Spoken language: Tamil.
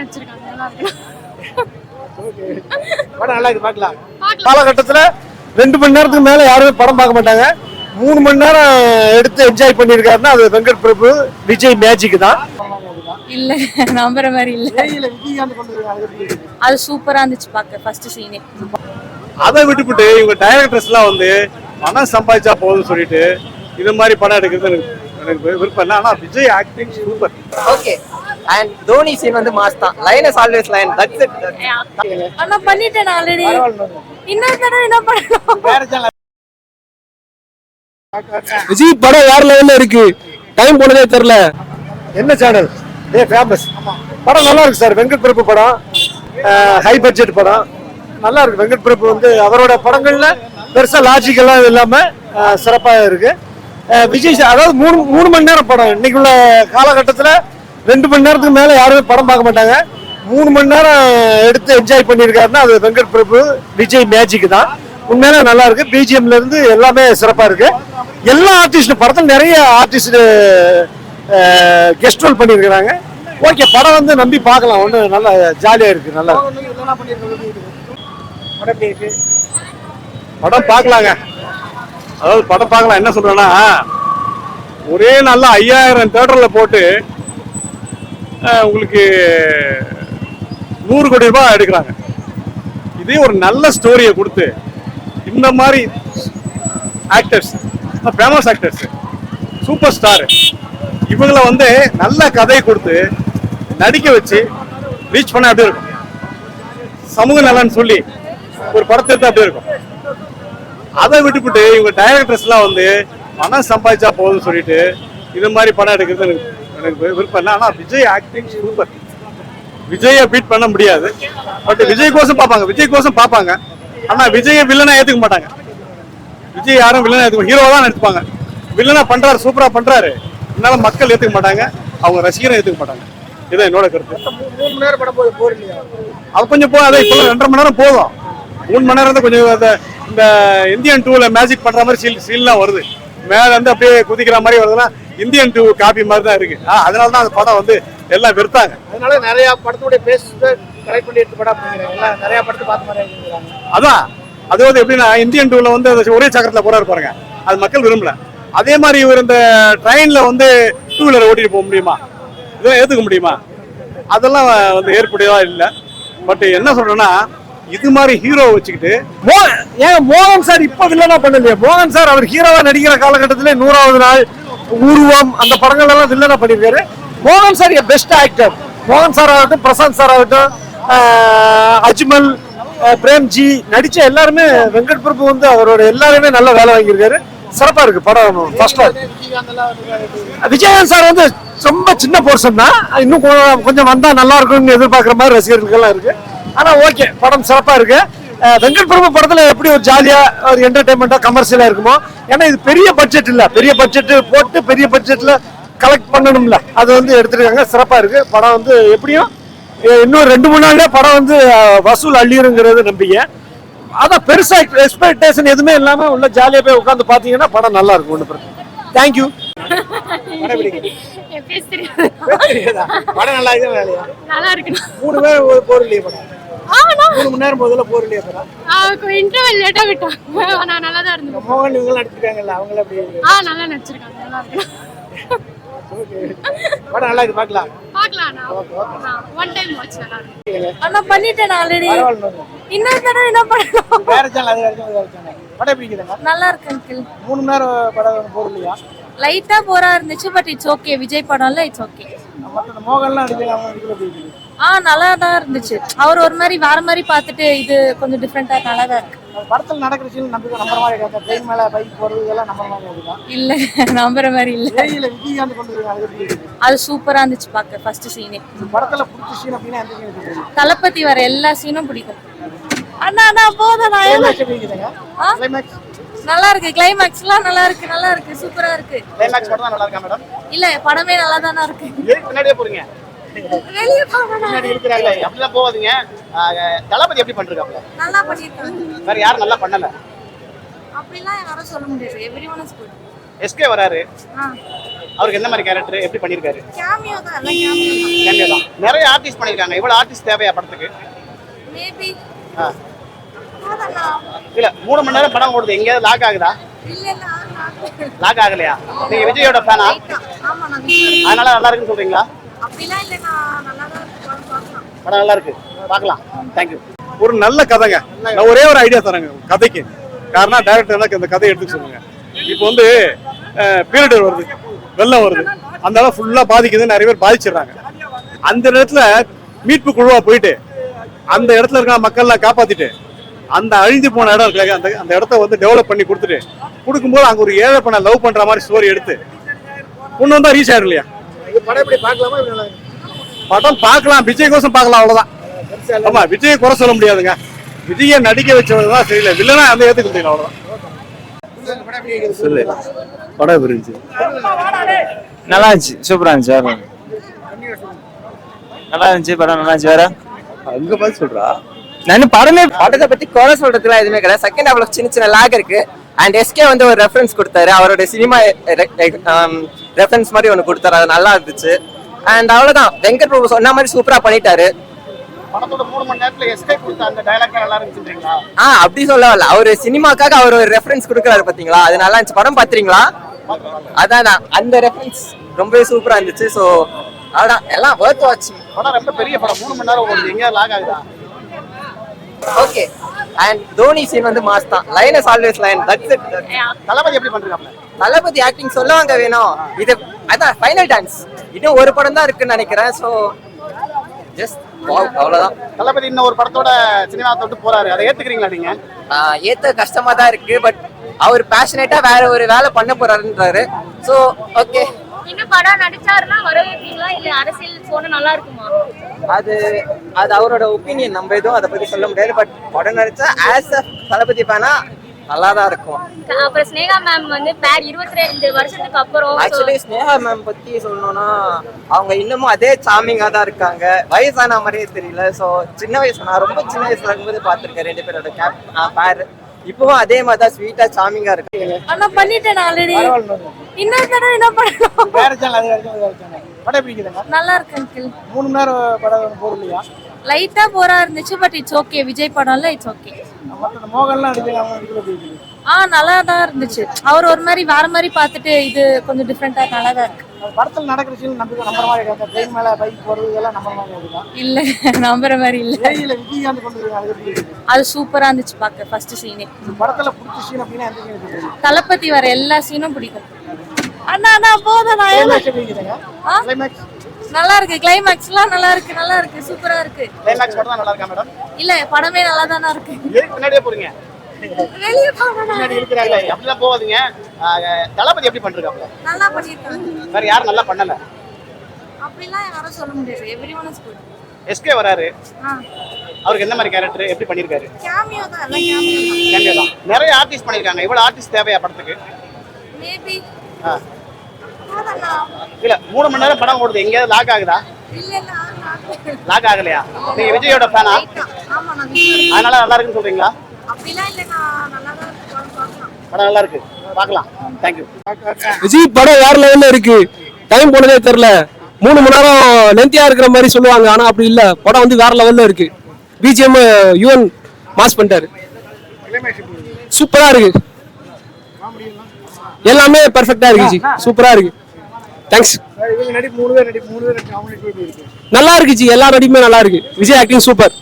நடிச்சிருக்காங்க. நல்லா இருக்கு. படம் நல்லா இருக்கு பார்க்கலாம். பார்க்கலாம். காலகட்டத்தில் ரெண்டு மணி நேரத்துக்கு மேலே யாருமே படம் பார்க்க மாட்டாங்க. மூணு மணி நேரம் எடுத்து என்ஜாய் பண்ணியிருக்காருன்னா அது வெங்கட் பிரபு விஜய் மேஜிக் தான். இல்ல நம்புற மாதிரி இல்ல. அது சூப்பரா இருந்துச்சு பார்க்க ஃபர்ஸ்ட் சீனே அதை விட்டுப்புட்டு இவங்க டைரக்டர்ஸ் எல்லாம் வந்து பணம் சம்பாதிச்சா போதும்னு சொல்லிட்டு இது மாதிரி படம் எடுக்கிறது எனக்கு எனக்கு விருப்பம் இல்லை. ஆனா Vijay acting super okay and Dhoni scene வந்து மாஸ் தான். Line is always line that's it ஆனா பண்ணிட்டேன் ஆல்ரெடி பரவாயில்ல. மேம். இன்னொரு தடவை என்ன பண்ணணும் வேற சேனல் விஜய் படம் வேற லெவல்ல இருக்கு. டைம் போனதே தெரியல. என்ன சேனல் ஏ ஃபேமஸ் படம் நல்லா இருக்கு சார் வெங்கட் பிரபு படம். ஹை பட்ஜெட் படம். நல்லா இருக்கு. வெங்கட் பிரபு வந்து அவரோட படங்கள்ல பெருசா லாஜிக்கெல்லாம் இல்லாம அஹ், சிறப்பா இருக்கு. விஜய் சார் அதாவது மூணு மூணு மணி நேரம் படம். இன்னைக்குள்ள காலகட்டத்தில் ரெண்டு மணி நேரத்துக்கு மேலே யாருமே படம் பார்க்க மாட்டாங்க. மூணு மணி நேரம் எடுத்து என்ஜாய் பண்ணியிருக்காருன்னா அது வெங்கட் பிரபு விஜய் மேஜிக் தான். உண்மையிலே நல்லா இருக்கு. பிஜிஎம்ல இருந்து எல்லாமே சிறப்பா இருக்கு. எல்லா ஆர்டிஸ்டும் படத்தில் நிறைய ஆர்டிஸ்ட் கெஸ்ட் ரோல் பண்ணியிருக்கிறாங்க. ஓகே படம் வந்து நம்பி பார்க்கலாம். ஒன்று நல்லா ஜாலியாக இருக்கு நல்லா படம் பார்க்கலாங்க. அதாவது படம் பார்க்கலாம் என்ன சொல்றேன்னா ஒரே நல்ல ஐயாயிரம் தேட்டரில் போட்டு உங்களுக்கு நூறு கோடி ரூபாய் எடுக்கிறாங்க. இதே ஒரு நல்ல ஸ்டோரியை கொடுத்து இந்த மாதிரி actors famous actors super star இவங்களை வந்து நல்ல கதையை கொடுத்து நடிக்க வச்சு ரீச் பண்ண அப்படி இருக்கும்? சமூக நலன் சொல்லி ஒரு படத்தை எடுத்து அப்படி இருக்கும்? அதை விட்டுப்புட்டு இவங்க டைரக்டர்ஸ் எல்லாம் வந்து பணம் சம்பாதிச்சா போதும்னு சொல்லிட்டு இது மாதிரி படம் எடுக்கிறது எனக்கு எனக்கு விருப்பம் இல்லை. ஆனா விஜய் ஆக்டிங் சூப்பர் விஜயை பீட் பண்ண முடியாது. பட் விஜய் கோசம் பார்ப்பாங்க. விஜய் கோசம் பார்ப்பாங்க. ஆனா விஜயை வில்லனா ஏத்துக்க மாட்டாங்க. விஜய் யாரும் வில்லனா ஏத்துக்க ஹீரோ தான் எடுத்துப்பாங்க வில்லனா பண்றாரு சூப்பரா பண்றாரு. இருந்தாலும் மக்கள் ஏத்துக்க மாட்டாங்க. அவங்க ரசிகரும் ஏத்துக்க மாட்டாங்க. இதான் என்னோட கருத்து. அது கொஞ்சம் போ அதை இப்போ ரெண்டரை மணி நேரம் போதும். மூணு மணி நேரம் தான் கொஞ்சம் அந்த இந்த இந்தியன் டூல மேஜிக் பண்ற மாதிரி சீல் சீல்லாம் வருது. மேல இருந்து அப்படியே குதிக்கிற மாதிரி வருதுன்னா இந்தியன் டூ காப்பி மாதிரி தான் இருக்கு. அதனால தான் அந்த படம் வந்து எல்லாம் வெறுத்தாங்க. அதனால நிறைய படத்துடைய பேஸ் கலெக்ட் பண்ணி எடுத்து படம் நிறைய படத்தை பார்த்த மாதிரி அதான். அது வந்து எப்படின்னா இந்தியன் டூல வந்து ஒரே சக்கரத்துல போறாரு பாருங்க. அது மக்கள் விரும்பல. அதே மாதிரி இவர் இந்த ட்ரெயின்ல வந்து டூ வீலர் ஓட்டிட்டு போக முடியுமா? இதெல்லாம் ஏத்துக்க முடியுமா? அதெல்லாம் வந்து ஏற்புடையதா இல்லை. பட் என்ன சொல்றேன்னா இது மாதிரி ஹீரோ வச்சுக்கிட்டு ஏன் மோகன் சார் இப்போ வில்லனா பண்ணலையே? மோகன் சார் அவர் ஹீரோவா நடிக்கிற காலகட்டத்திலே நூறாவது நாள் உருவம் அந்த படங்கள் எல்லாம் வில்லனா பண்ணியிருக்காரு. மோகன் சார் பெஸ்ட் ஆக்டர் மோகன் சார் ஆகட்டும் பிரசாந்த் சார் ஆகட்டும் அஜ்மல் பிரேம்ஜி நடிச்ச எல்லாருமே வெங்கட் பிரபு வந்து அவரோட எல்லாருமே நல்ல வேலை வாங்கியிருக்காரு. சிறப்பா இருக்கு படம் ஃபர்ஸ்ட் விஜயகாந்த் விஜயகாந்த் சார் வந்து ரொம்ப சின்ன போர்ஷன் தான். இன்னும் கொஞ்சம் வந்தா நல்லா இருக்கும்னு எதிர்பார்க்குற மாதிரி ரசிகர்களுக்கெல்லாம் இருக்கு. ஆனா ஓகே படம் சிறப்பா இருக்கு. வெங்கட் பிரபு படத்துல எப்படி ஒரு ஜாலியா ஒரு என்டர்டைன்மெண்டா கமர்ஷியலா இருக்குமோ ஏன்னா இது பெரிய பட்ஜெட் இல்ல. பெரிய பட்ஜெட் போட்டு பெரிய பட்ஜெட்ல கலெக்ட் பண்ணணும்ல. அது வந்து எடுத்திருக்காங்க. சிறப்பா இருக்கு. படம் வந்து எப்படியும் இன்னும் ரெண்டு மூணு நாள்லயே படம் வந்து வசூல் அள்ளிருங்கிறது நம்பிக்கை அதான் பெருசா எக்ஸ்பெக்டேஷன் எதுவுமே இல்லாம உள்ள ஜாலியா போய் உட்காந்து பாத்தீங்கன்னா படம் நல்லா இருக்கும் ஒன்று பிரச்சனை தேங்க்யூ படம் இருக்கு? நல்லா இருக்கு நல்லா இருக்குண்ணா மூணு பேர் ஒரு படம்? மூணு மணி நேரம் போதில் போர் இல்லையா இன்டர்வல் லேட்டா விட்டாங்க ஆனா நல்லா தான் இருந்தது மோகன் இவங்க நடிச்சிருக்காங்கல்ல அவங்கள அப்படி ஆ நல்லா நடிச்சிருக்காங்க நல்லா இருக்கு. படம் நல்லா இருக்கு பார்க்கலாம். பார்க்கலாம் ஒன் டைம் வாட்ச் நல்லா இருக்கு. ஆனா பண்ணிட்டேன் ஆல்ரெடி. இன்னொரு தடவை என்ன பண்ணணும்? வேற சேனல் அது வேற சேனல் படம் எப்படி இருக்குதுங்க நல்லா இருக்கு அங்கிள் மூணு மணி நேரம் படம் போர் இல்லையா? லைட்டா போரா இருந்துச்சு பட் இட்ஸ் ஓகே விஜய் படம்ல இட்ஸ் ஓகே மோகன்லாம் நடிக்கிறாங்க இருக்குது ஆ நல்லா தான் இருந்துச்சு. அவர் ஒரு மாதிரி வேற மாதிரி பார்த்துட்டு இது கொஞ்சம் டிஃப்ரெண்டா நல்லா தான் இருக்கு. படத்தில் நடக்கிற சீன் நம்பி நம்புற மாதிரி இருக்காங்க ட்ரெயின் மேலே பைக் போகிறது இதெல்லாம் நம்புற மாதிரி இருக்குதா? இல்ல நம்புற மாதிரி இல்ல. தேயில விஜயகாந்த் கொண்டு இருக்காங்க அது இருக்குது சூப்பரா இருந்துச்சு பார்க்க ஃபர்ஸ்ட் சீனே படத்தில் பிடிச்ச சீன் அப்படின்னா எந்த சீன் இருக்குது தளபதி வர எல்லா சீனும் பிடிக்கும். அண்ணா அண்ணா போதும் நான் ஆ? கிளைமேக்ஸ் நல்லா இருக்கு கிளைமேக்ஸ்லாம் நல்லா இருக்கு நல்லா இருக்கு சூப்பரா இருக்கு. கிளைமேக்ஸ் மட்டும் நல்லா இருக்கா மேடம் இல்ல படமே நல்லா தானே இருக்கு பின்னாடியே போறீங்க வெளியே பின்னாடி இருக்கிறாங்களே அப்படிலாம் போகாதீங்க. ஆஹ் தளபதி எப்படி பண்ணிருக்காப்ல நல்லா பண்ணிருக்காங்க. வேற யாரும் நல்லா பண்ணல. அப்படிலாம் யாரும் சொல்ல முடியாது. Every one is good SK வராரு. அவருக்கு எந்த மாதிரி கேரக்டர் எப்படி பண்ணியிருக்காரு கேமியோ தான் கேமியோ தான். நிறைய ஆர்டிஸ்ட் பண்ணியிருக்காங்க இவ்வளோ ஆர்டிஸ்ட் தேவையா படத்துக்கு? மேபி இல்ல மூணு மணி நேரம் படம் ஓடுது. எங்கேயாவது லாக் ஆகுதா? லாக் ஆகலையா? நீங்க விஜயோட ஃபேனா அதனால நல்லா இருக்குன்னு சொல்றீங்களா? படம் நல்லா இருக்கு. பார்க்கலாம். தேங்க்யூ ஒரு நல்ல கதைங்க. நான் ஒரே ஒரு ஐடியா தரேங்க. கதைக்கு. காரணம் டேரக்டர் இந்த கதையை எடுத்துக்க சொல்லுங்க. இப்போ வந்து பீரியட் வருது. வெள்ளம் வருது. அந்த இடம் ஃபுல்லா பாதிக்குது. நிறைய பேர் பாதிச்சிடுறாங்க. அந்த இடத்துல மீட்பு குழுவா போயிட்டு அந்த இடத்துல இருக்கிற மக்கள்லாம் காப்பாத்திட்டு அந்த அழிந்து போன இடம் இருக்குல்ல அந்த அந்த இடத்த வந்து டெவலப் பண்ணி கொடுத்துட்டு கொடுக்கும்போது அங்க ஒரு ஏழை பண்ண லவ் பண்ற மாதிரி ஸ்டோரி எடுத்து கொண்டு வந்தா ரீச் ஆயிடும் இல்லையா? படம் எப்படி பார்க்கலாமா? படம் பார்க்கலாம். விஜய் கோசம் பார்க்கலாம் அவ்வளவுதான். ஆமா விஜய் குறை சொல்ல முடியாதுங்க. விஜயை நடிக்க வச்சவங்க சரியில்லை வில்லனா அந்த ஏத்துக்க முடியல இருக்குது சொல்லு. படம் எப்படி இருந்துச்சு? நல்லா இருந்துச்சு. சூப்பரா இருந்துச்சு வேற நல்லா இருந்துச்சு படம் நல்லா இருந்துச்சு வேற? அங்க பார்த்து சொல்றா. நான் படமே படத்தை பத்தி குறை சொல்றதுலாம் எதுவுமே கிடையாது. செகண்ட் ஹாஃப்ல சின்ன சின்ன லாக் இருக்கு. அண்ட் எஸ்கே வந்து ஒரு ரெஃபரன்ஸ் கொடுத்தாரு. அவரோட சினிமா ரெஃபரன்ஸ் மாதிரி ஒன்று கொடுத்தாரு. அது நல்லா இருந்துச்சு. அண்ட் அவ்வளவுதான். வெங்கட் பிரபு சொன்ன மாதிரி சூப்பரா பண்ணிட்டாரு. ஆ அப்படி சொல்ல வரல அவர் சினிமாக்காக அவர் ஒரு ரெஃபரன்ஸ் கொடுக்குறாரு பாத்தீங்களா? அது நல்லா இருந்துச்சு. படம் பாத்துறீங்களா அதான் அந்த ரெஃபரன்ஸ் ரொம்பவே சூப்பரா இருந்துச்சு. ஸோ அதான் எல்லாம் ஒர்த் வாட்சிங் படம் ரொம்ப பெரிய படம். மூணு மணி நேரம் எங்கேயாவது லாக் ஆகுதா? ஓகே அண்ட் தோனி சீன் வந்து மாஸ் தான். Line is always line that's it Thalapathy எப்படி பண்றாப்ல? தளபதி ஆக்டிங் சொல்லுவாங்க வேணும். இது அதான் ஃபைனல் டான்ஸ் இன்னும் ஒரு படம் தான் இருக்குன்னு நினைக்கிறேன். ஸோ ஜஸ்ட் அவ்வளோதான் தளபதி இன்னும் ஒரு படத்தோட சினிமா தொட்டு போறாரு. அதை ஏத்துக்கிறீங்களா நீங்க? ஏத்த கஷ்டமா தான் இருக்கு. பட் அவர் பேஷனேட்டா வேற ஒரு வேலை பண்ண போறாருன்றாரு. ஸோ ஓகே இன்னும் படம் நடிச்சாருன்னா வரவேற்பீங்களா? இல்ல அரசியல் போன நல்லா இருக்குமா? அது அது அவரோட ஒப்பீனியன் நம்ம எதுவும் அதை பத்தி சொல்ல முடியாது. பட் படம் நடிச்சா ஆஸ் அ தளபதி ஃபேனா நல்லா தான் இருக்கும். அப்புறம் ஸ்னேகா மேம் வந்து பேர் இருபத்தி ரெண்டு வருஷத்துக்கு அப்புறம் ஆக்சுவலி ஸ்னேகா மேம் பத்தி சொல்லணும்னா அவங்க இன்னமும் அதே சாமிங்கா தான் இருக்காங்க. வயசான மாதிரியே தெரியல. ஸோ சின்ன வயசு நான் ரொம்ப சின்ன வயசுல இருக்கும்போது பார்த்திருக்கேன் ரெண்டு பேரோட கேப் பேர் இப்பவும் அதே மாதிரி தான் ஸ்வீட்டா சாமிங்கா இருக்கு ஆனா பண்ணிட்டேன் ஆல்ரெடி இன்னொரு தடவை என்ன பண்ணணும்? படம் எப்படி இருக்குதுங்க? நல்லா இருக்கு அங்கிள். மூணு மணி நேரம் படம் போறது இல்லையா லைட்டா போரா இருந்துச்சு பட் இட்ஸ் ஓகே விஜய் படம்ல இட்ஸ் ஓகே மோகன்லாம் ஆ நல்லா தான் இருந்துச்சு. அவர் ஒரு மாதிரி வேற மாதிரி பார்த்துட்டு இது கொஞ்சம் டிஃப்ரெண்டா நல்லா தான் இருக்கு. படத்துல நடக்கிற சீன் நம்பி நம்புற மாதிரி இருக்காங்க ட்ரெயின் மேல பைக் போறது இதெல்லாம் நம்புற மாதிரி இருக்குதா? இல்ல நம்புற மாதிரி இல்ல. விஜயகாந்த் கொண்டு அது சூப்பரா இருந்துச்சு பார்க்க ஃபர்ஸ்ட் சீனே படத்துல பிடிச்ச சீன் அப்படின்னா தளபதி வர எல்லா சீனும் பிடிக்கும். அண்ணா அண்ணா போதும் நான்? கிளைமேக்ஸ் நல்லா இருக்கு கிளைமேக்ஸ்லாம் நல்லா இருக்கு நல்லா இருக்கு சூப்பரா இருக்கு. கிளைமேக்ஸ் தான் நல்லா இருக்கா மேடம் இல்ல படமே நல்லா தானே இருக்கு. எதுக்கு பின்னாடியே போறீங்க வெளிய பின்னாடி இருக்கிறாங்களே அப்படிலாம் தளபதி எப்படி பண்றாப்ல நல்லா பண்ணிருக்காங்க. வேற யாரும் நல்லா பண்ணல. அப்படிலாம் யாரும் சொல்ல முடியாது. Every one is good SK வராரு. ஆ. அவருக்கு எந்த மாதிரி கேரக்டர் எப்படி பண்ணியிருக்காரு கேமியோ தான் கேமியோ தான். நிறைய ஆர்டிஸ்ட் பண்ணியிருக்காங்க இவ்வளோ ஆர்டிஸ்ட் தேவையா படத்துக்கு? மேபி இல்ல மூணு மணி நேரம் படம் ஓடுது. எங்கேயாவது லாக் ஆகுதா? லாக் ஆகலையா? நீங்க விஜயோட ஃபேனா ஆமா நான் விஜய் அதனால நல்லா இருக்குன்னு சொல்றீங்களா? அப்படிலாம் இல்ல நான் நல்லா தான் படம் நல்லா இருக்கு. பார்க்கலாம். தேங்க்யூ விஜய் படம் வேற லெவல்ல இருக்கு. டைம் போனதே தெரியல. மூணு மணி நேரம் லென்த்தியா இருக்கிற மாதிரி சொல்லுவாங்க. ஆனா அப்படி இல்ல. படம் வந்து வேற லெவல்ல இருக்கு. பிஜிஎம் யுவன் மாஸ் பண்ணிட்டாரு. சூப்பரா இருக்கு. எல்லாமே பெர்ஃபெக்ட்டா இருக்கு ஜி சூப்பரா இருக்கு. தேங்க்ஸ் நல்லா இருக்கு ஜி எல்லா நடிப்புமே நல்லா இருக்கு. Vijay acting super